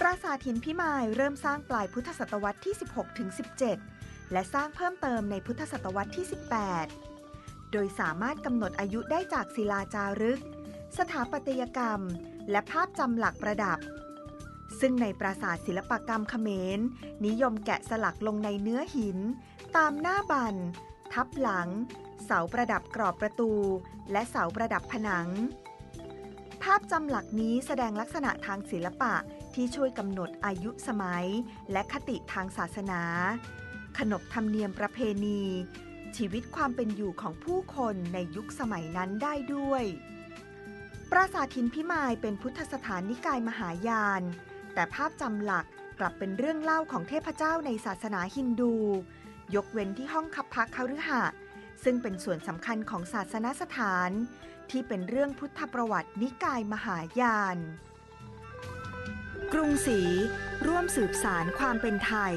ปราสาทหินพิมายเริ่มสร้างปลายพุทธศตวรรษที่ 16ถึง17 และสร้างเพิ่มเติมในพุทธศตวรรษที่ 18 โดยสามารถกำหนดอายุได้จากศิลาจารึก สถาปัตยกรรม และภาพจำหลักประดับ ซึ่งในปราสาทศิลปกรรมเขมร นิยมแกะสลักลงในเนื้อหิน ตามหน้าบัน ทับหลัง เสาประดับกรอบประตู และเสาประดับผนัง ภาพจำหลักนี้แสดงลักษณะทางศิลปะที่ช่วยกำหนดอายุสมัย และคติทางศาสนา ขนบธรรมเนียมประเพณี ชีวิตความเป็นอยู่ของผู้คนในยุคสมัยนั้นได้ด้วย ปราสาทหินพิมายเป็นพุทธสถานนิกายมหายาน แต่ภาพจำหลักกลับเป็นเรื่องเล่าของเทพเจ้าในศาสนาฮินดู ยกเว้นที่ห้องคับพักคฤหะซึ่งเป็นส่วนสำคัญของศาสนสถาน ที่เป็นเรื่องพุทธประวัตินิกายมหายาน กรุงศรีร่วมสืบสารความเป็นไทย